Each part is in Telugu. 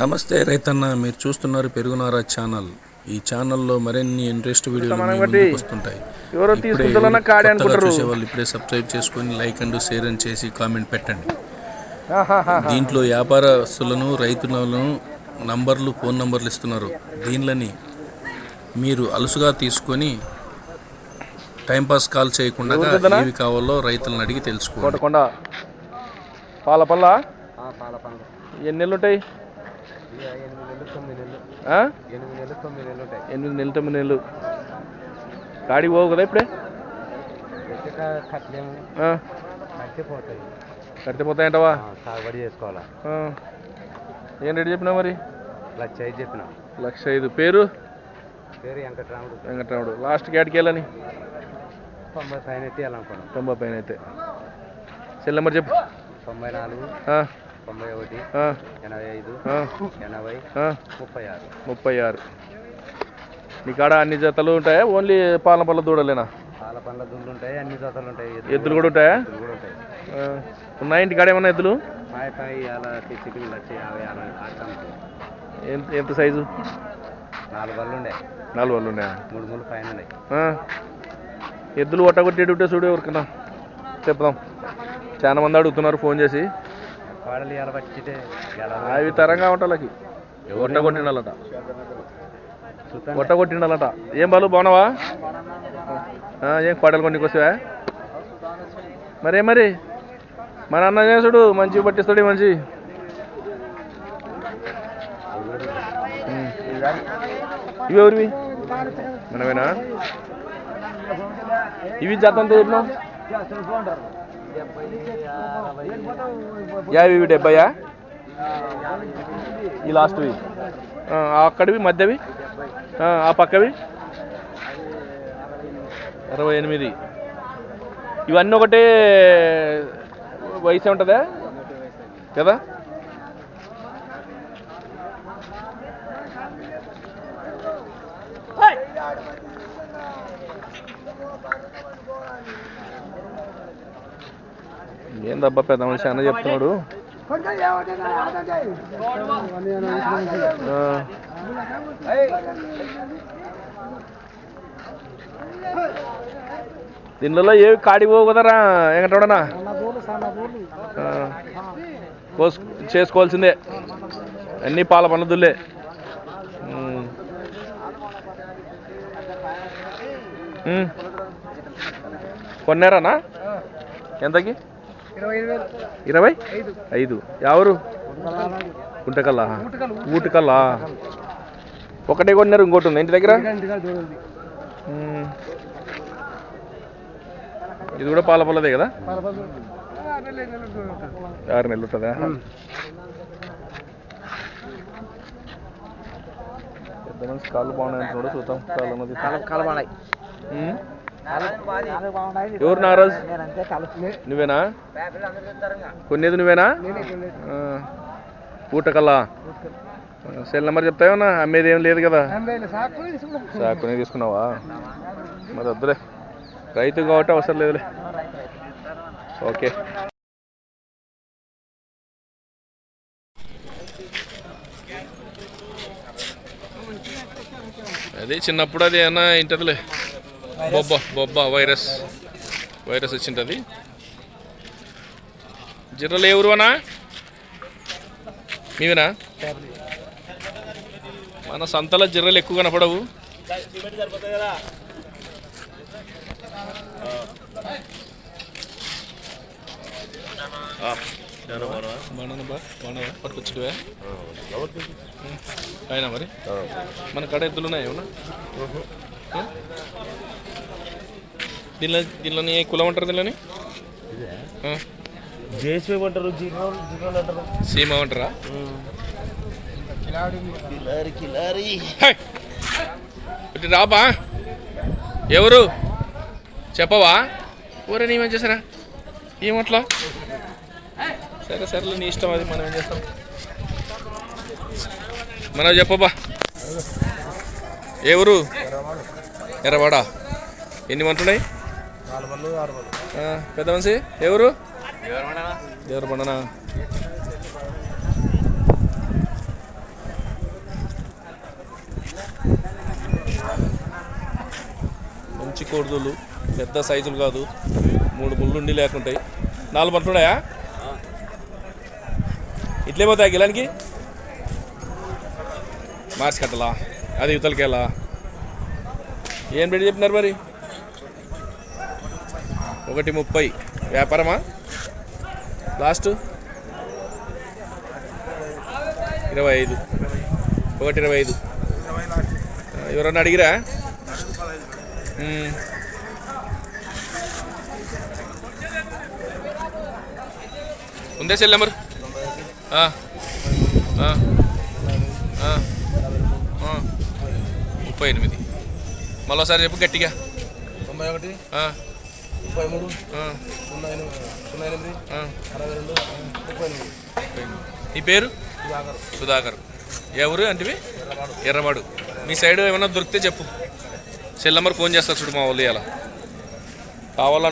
నమస్తే రైతన్న మీరు చూస్తున్నారు పెరుగునారా ఛానల్. ఈ ఛానల్లో మరిన్ని ఇంట్రెస్ట్ వీడియోలు వస్తుంటాయి. ఇప్పుడే చూసేవాళ్ళు ఇప్పుడే సబ్స్క్రైబ్ చేసుకొని లైక్ అండ్ షేర్ అని చేసి కామెంట్ పెట్టండి. ఆహాహా. దీంట్లో వ్యాపారస్తులను రైతులను నంబర్లు ఫోన్ నంబర్లు ఇస్తున్నారు. దీనిలని మీరు అలుసుగా తీసుకొని టైంపాస్ కాల్ చేయకుండా? ఏవి కావాలో రైతులను అడిగి తెలుసుకోండి. కోటకొండ పాల పల్ల పాల పండ్లు ఎన్ని నెలలు ఉంటాయి ఎనిమిది నెలలు తొమ్మిది నెలలు. ఆ? ఎనిమిది నెలలు తొమ్మిది నెలలు ఉంటాయి. ఎనిమిది నెలలు తొమ్మిది నెలలు. గాడికి పోవు కదా ఇప్పుడే? అయితే కట్టలేము. ఆ, కట్టే పోతాయి. కడితే పోతాయంటవా? ఆ, సాగుబడి చేసుకోవాలా. ఏం రేటు చెప్పినా మరి? లక్ష ఐదు చెప్పిన. లక్ష ఐదు. పేరు? పేరు వెంకటరాముడు. వెంకటరాముడు. లాస్ట్ గ్యాడ్కి వెళ్ళని తొంభై పైన ఎత్తి వెళ్ళాలనుకున్నాం. తొంభై పైన అయితే. సెల్ నెంబర్ చెప్పు. తొంభై నాలుగు. తొంభై ఒకటి ఎనభై ఐదు ఎనభై. ముప్పై ఆరు. ముప్పై ఆరు. నీ కాడ అన్ని జతలు ఉంటాయా? ఓన్లీ పాల పళ్ళ దూడలేనా? పాల పండ్ల దుళ్ళు ఉంటాయి అన్ని జతలు ఉంటాయి. ఎద్దులు కూడా ఉంటాయా? ఉన్నాయా ఇంటి కాడ ఏమన్నా ఎద్దులు? ఎంత ఎంత సైజు? నాలుగు ఉండే. నాలుగు వాళ్ళు ఉన్నాయా? మూడు మూడు పైన. ఎద్దులు ఒట్టగొట్టేటుంటే చూడు ఎవరికన్నా చెప్దాం. చాలా మంది అడుగుతున్నారు ఫోన్ చేసి. అవి తరంగా ఉంటాలకి. ఒట్టగొట్టిండాలట చూస్తాను ఒట్టగొట్టిండాలట ఏం బాలు బాగున్నావా? ఆ, ఏం కోటలు కొన్ని వస్తావా మరే మరి. మా నాన్న చేసుడు మంచి పట్టిస్తాడు మంచి. ఇవి ఎవరివి? మనమేనా? ఇవి జత అంత చెప్పినావు? యాభై డెబ్బయా? ఈ లాస్ట్వి ఆ, అక్కడివి మధ్యవి? ఆ, ఆ పక్కవి? అరవై ఎనిమిది. ఇవన్నీ ఒకటే వయసు ఉంటుందా? కదా? ఏందబ్బా పెద్ద మనిషి అన్న చెప్తున్నాడు? దీనిలో ఏవి కాడి పోవు కదరా వెంకటోడనా కోసు చేసుకోవాల్సిందే. అన్ని పాల పనుల కొన్నారానా? ఎంతకి? ఇరవై ఐదు. ఎవరు గుంటకల్లా? ఊటకల్లా? ఒకటే కొన్నారు ఇంకోటి ఉంది? ఇంటి దగ్గర. ఇది కూడా పాల పొలదే కదా? ఆరు నెలలు ఉంటుందా? పెద్ద మనిషి కాళ్ళు బాగున్నాయి అంటున్నాడు చూద్దాం. కాళ్ళు కలబాడాయి ఉమ్. ఎవరు నారాజ్? నువ్వేనా? కొనేది నువ్వేనా? ఆ. ఊటకల్లా సెల్ నెంబర్ చెప్తావేమన్నా అమ్మేది ఏం లేదు కదా. సాకునే తీసుకున్నావా? మరి వద్దులే. రైతు కాబట్టి అవసరం లేదులే. ఓకే. అది చిన్నప్పుడు అది ఏమన్నా ఇంటదిలే. బొబ్బ బొబ్బ వైరస్ వైరస్ వచ్చింటది జిర్రలు ఏ ఊరువనా మీవేనా మన సంతలో జిర్రలు ఎక్కువ కనపడవు. అయినా మరి? మన కడ ఎద్దులు ఉన్నాయి ఏమన్నా? దీనిలో దీనిలోని కులం అంటారు దీనిలోని? జేసీ అంటారు సీమ అంటారా? రాబా. ఎవరు? చెప్పవా? ఊరే నీ చేసారా ఏమట్లా సరే సరేలే నీ ఇష్టం అది మనం ఏం చేస్తాం? మనం చెప్పబా. ఏ ఊరు ఎర్రవాడా. ఎన్ని మంటున్నాయి పెద్ద మనిషి ఎవరు ఎవరు పండనా మంచి కోడుదూలు పెద్ద సైజులు కాదు మూడు ముళ్ళుండి లేకుంటాయి నాలుగు పంటలున్నాయా ఇట్లే పోతాయి గిలానికి? మార్చి కట్టలా అది యువతలకేలా ఏం పెట్టి చెప్పినారు మరి? ఒకటి ముప్పై. వ్యాపారమా? లాస్ట్? ఇరవై ఐదు ఒకటి ఇరవై ఐదు ఎవరన్నా అడిగిరా. ఉందే సెల్ నెంబర్. ముప్పై ఎనిమిది. మళ్ళీసారి చెప్పు గట్టిగా. తొంభై ఒకటి. ముప్పై మూడు. సున్నా ఎనిమిది సున్నా ఎనిమిది ఆ. అరవై రెండు ముప్పై ఎనిమిది. నీ పేరు? సుధాకర్. సుధాకర్. ఎవరు అంటివి? ఎర్రవాడు. మీ సైడ్ ఏమన్నా దొరికితే చెప్పు. సెల్ నెంబర్ ఫోన్ చేస్తా చూడు మా వాళ్ళు ఇలా కావాలా?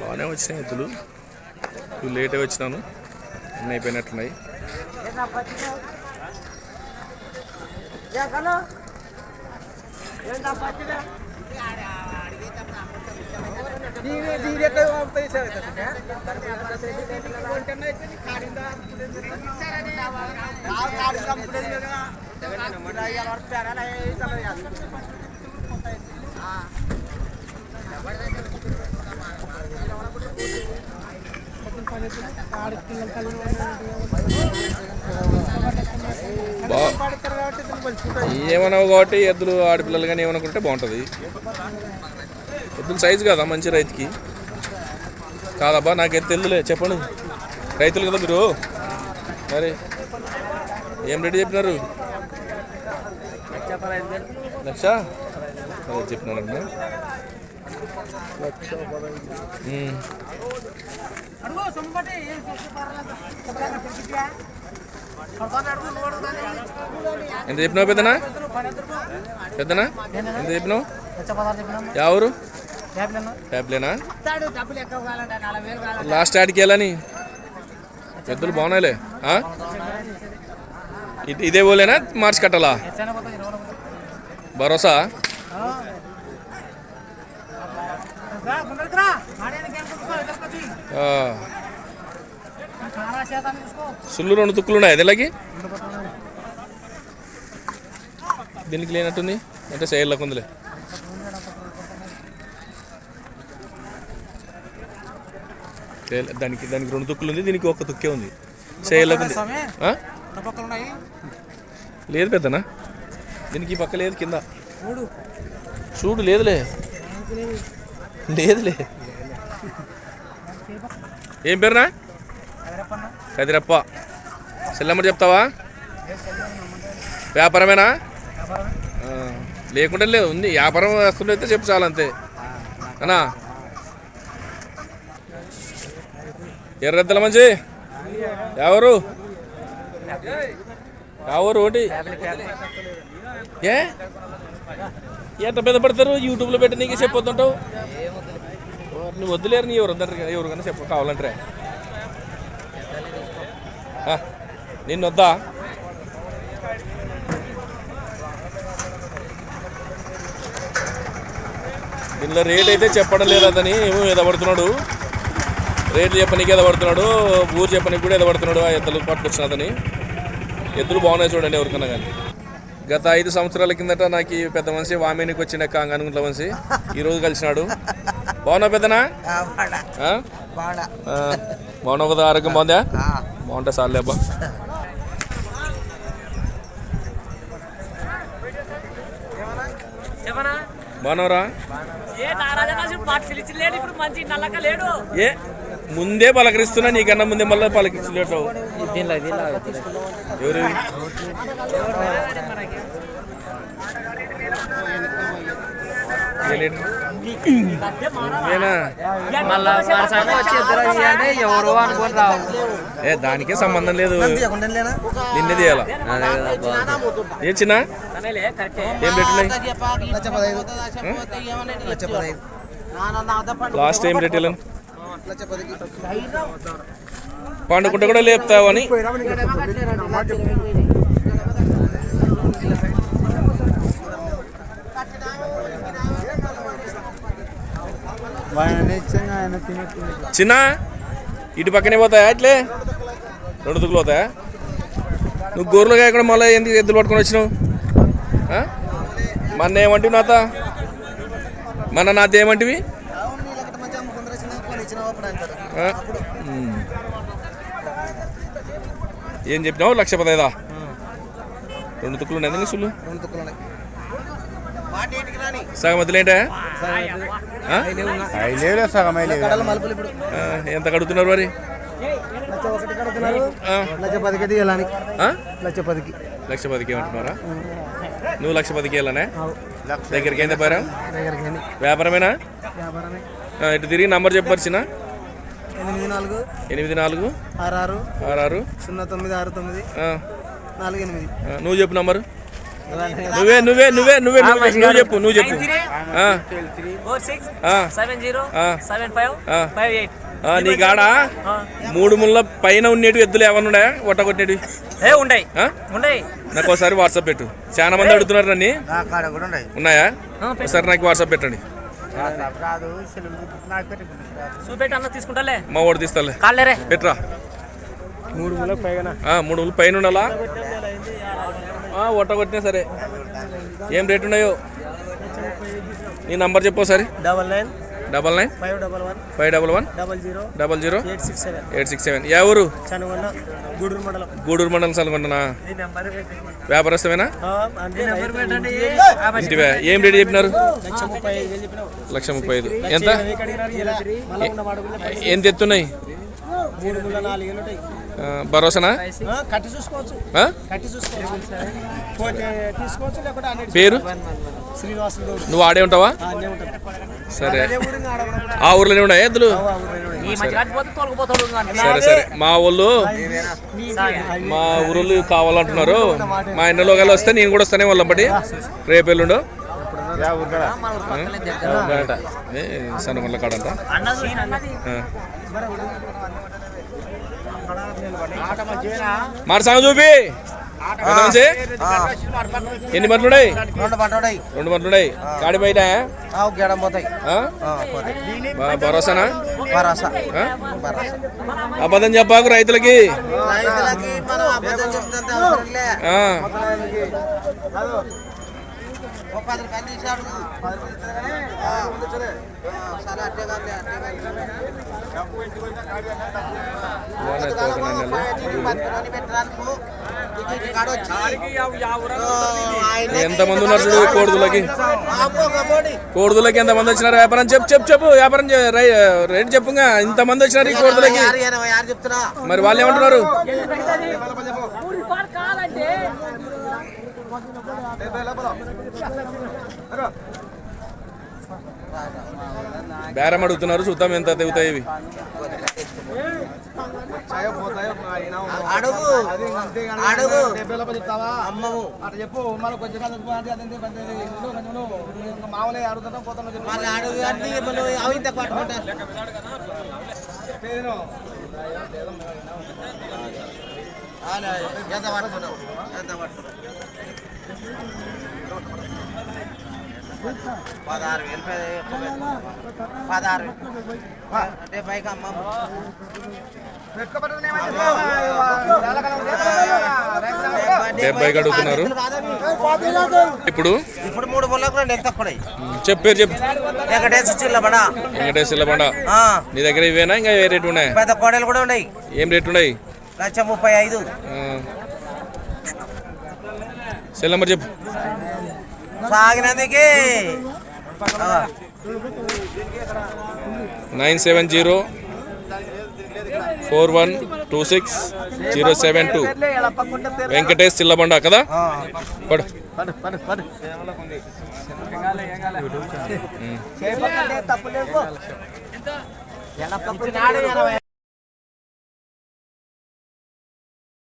బాగానే వచ్చినాయి ఎద్దులు ఇవి లేట్ వచ్చినాను. అన్నీ అయిపోయినట్టున్నాయి. బా ఏమన్నావు కాబట్టి ఎద్దులు ఆడపిల్లలు కానీ ఏమనుకుంటే బాగుంటుంది. ఎద్దుల సైజు కదా మంచి రైతుకి? కాదబ్బా నాకైతే తెలుదులే చెప్పండి. రైతులు కదా మీరు? మరి ఏం రెడీ చెప్పినారు? లక్ష? అదే ఎంత చెప్పినావు పెద్దనా? పెద్దనా? ఎంత చెప్పినావు? ఎవరు ట్యాబ్లేనా లాస్ట్ ఆడికి వెళ్ళని? పెద్దలు బాగున్నాయిలే. ఇదే పోలేనా మార్చి కట్టాలా? భరోసా? సుళ్ళు రెండు తుక్కులు ఉన్నాయి దీనికి దీనికి లేనట్టుంది. అంటే సైడ్లకు ఉందిలే. దానికి దానికి రెండు తుక్కులు ఉంది దీనికి ఒక్క తుక్కే ఉంది. సైడ్లకు ఉంది? లేదు పెద్దనా? దీనికి పక్క లేదు కింద. చూడు. లేదులే. లేదులే. ఏం పేరునా? కదిరప్ప. సెల్ నెంబర్ చెప్తావా? వ్యాపారమేనా? లేకుండా లేకుంటే లేదు ఉంది. వ్యాపారం వస్తుంటే అయితే చెప్పు చాలంతే అనా ఎర్రెద్దల మంచి. ఎవరు? ఎవరు ఒకటి. ఏ? ఎంత పెద్ద పడతారు? యూట్యూబ్లో పెట్టి నీకే చెప్పొద్దుంటావు? నువ్వు వద్దులేరు నీ ఎవరు? వద్దంటారు కదా చెప్పు కావాలంటే. నిన్ను వద్దా? దీనిలో రేట్ అయితే చెప్పడం లేదు అతని ఏమో ఎదబడుతున్నాడు రేట్లు చెప్పనీకి ఎదబడుతున్నాడు ఊరు చెప్పనీకి కూడా ఎదబడుతున్నాడు ఆ ఎద్దులు పట్టుకొచ్చిన అతని. ఎద్దులు బాగున్నాయి చూడండి ఎవరికన్నా కానీ. గత ఐదు సంవత్సరాల కిందట నాకు ఈ పెద్ద మనిషి వామేనికి వచ్చిన అనుకుంటా మనిషి ఈ రోజు కలిసినాడు. బాగున్నావు పెద్దనా? ఆ? ఆ, బాగున్నావు కదా ఆరోగ్యం బాగుందా? బాగుంటా సార్లే అబ్బా. బాగున్నావురా? ఏ? ఏ ముందే పలకరిస్తున్నా నీకన్నా ముందే మళ్ళీ పలకరించలేటవు. ఎవరు? ఏ ఏ దానికే సంబంధం లేదు. నిన్నే తీయాలా? ఏ చిన్న ఏం పెట్టున్నాయి లాస్ట్ టైం రేట్ పండుకుంటే కూడా లేపుతావని. చిన్న ఇటు పక్కనే పోతాయా అట్లే రెండు దుక్కులు పోతాయా? నువ్వు గొర్రెలు కాకుండా మళ్ళీ ఎందుకు ఎద్దులు పట్టుకొని వచ్చినావు? మన ఏమంటివి నాత? మన నాతో ఏమంటివి ఏం చెప్పినావు? లక్ష పదైదా? రెండు తుక్కులు ఉన్నాయి ఎందుకు సుళ్ళు. సగం వదిలేంటా ఆ? ఆ, ఎంత కడుగుతున్నారు మరి? లక్ష పదికి? లక్ష పదికి. లక్ష పదికి ఏమంటున్నారా? నువ్వు లక్ష పదికి వెళ్ళానే దగ్గరికి దగ్గరికి వ్యాపారమేనా? వ్యాపారమే. ఆ, ఇటు తిరిగి నంబర్ చెప్పొచ్చిన? ఎనిమిది నాలుగు. ఎనిమిది నాలుగు. ఆరు ఆరు. ఆరు ఆరు. సున్నా తొమ్మిది ఆరు తొమ్మిది. నాలుగు ఎనిమిది. నువ్వు చెప్పు నంబరు. నువ్వే నువ్వే నువ్వే నువ్వే నువ్వే నువ్వు చెప్పు నువ్వు చెప్పు. నీ కాడ? మూడు ముళ్ళ పైన ఉండేటివి ఎద్దులు ఏమన్నా ఉన్నాయా? ఒట్ట కొట్టేటివి? ఏ ఉండయి. ఆ? ఉండయి. నాకు ఒకసారి వాట్సాప్ పెట్టు. చాలా మంది అడుగుతున్నారు నన్ను. ఉన్నాయా? ఒకసారి నాకు వాట్సాప్ పెట్టండి. చూపెట్టి అన్న తీసుకుంటాలే. మా వాడు తీస్తాలే. కాళ్ళేరే పెట్రా. మూడు ముళ్ళకి పైగా ఆ, మూడు వందలు పైన ఉండాలా? ఆ, ఒట్ట కొట్టినా సరే. ఏం రేట్ ఉన్నాయో? నీ నంబర్ చెప్పు ఒకసారి. Double nine. Double nine five double one five double one double zero double zero eight six seven eight six seven yeah ఊరు చనుగొండ గూడూరు మండలం. గూడూరు మండలం సలగొండనా వ్యాపారస్తుమేనా ఏం రేట్ చెప్పినారు? లక్ష ముప్పై ఐదు ఎంత? ఎంత ఎత్తున్నాయి? భరోసానా? పేరు? శ్రీనివాసులు నువ్వు ఆడే ఉంటావా? సరే. ఊరు ఆ ఊర్లోనే ఉన్నాయి ఎద్దులు? సరే సరే. మా వాళ్ళు మా ఊరోళ్ళు కావాలంటున్నారు. మా ఇంట్లో గల వస్తే నేను కూడా వస్తానే వాళ్ళం బట్టి. రేపు ఎల్లుండు. సన్నమల్ల కాడంట. మరి సంగ చూపి? ఎన్ని బండ్లు రెండు పట్టుడాయి రెండు బండ్లు కాడి బయట? గేడం పోతాయి. భరోసానా? భరోసా? అబద్ధం చెప్పాకు రైతులకి? రైతులకి ఎంతమంది ఎంత మంది ఉన్నారు చూడు కోడుదులకి కోడుదులకి వచ్చినారు? వ్యాపారం చెప్పు చెప్పు చెప్పు. వ్యాపారం రేటు రేట్ చెప్పుగా. ఇంత మంది వచ్చినారు ఈ కోడుదులకి? మరి వాళ్ళు ఏమంటున్నారు? బేరం అడుగుతున్నారు. చూద్దాం ఎంత తెగుతాయి ఇవి. అడుగు. అడుగు. అమ్మము. చెప్పు. మళ్ళీ కొంచెం మామూలుగా అడుగుతాం పోతాం మళ్ళీ అడుగు అన్ని అవి ఇంత పట్టుకుంటా. ఎంత పట్టుకున్నావు? ఎంత పట్టుకున్నావు? పదహారు వేలు పెద్ద- పదహారు అమ్మము డెబ్బైకి అడుగుతున్నారు ఇప్పుడు? ఇప్పుడు మూడు ముళ్ళకు రెండు ఎంత కూడా చెప్పు వెంకటేశ్వర చిల్లబడా వెంకటేశ్వర బండ. నీ దగ్గర ఇవేనా? ఇంకా ఏ రేటు ఉన్నాయి? పెద్ద కోడలు కూడా ఉన్నాయి. ఏం రేటు ఉన్నాయి? లక్ష ముప్పై ఐదు. సెల్ నెంబర్ చెప్పు. సాగినందుకే. Nine seven zero four one two six zero seven two. Venkatesh Chillabanda కదా? పడు. తప్పు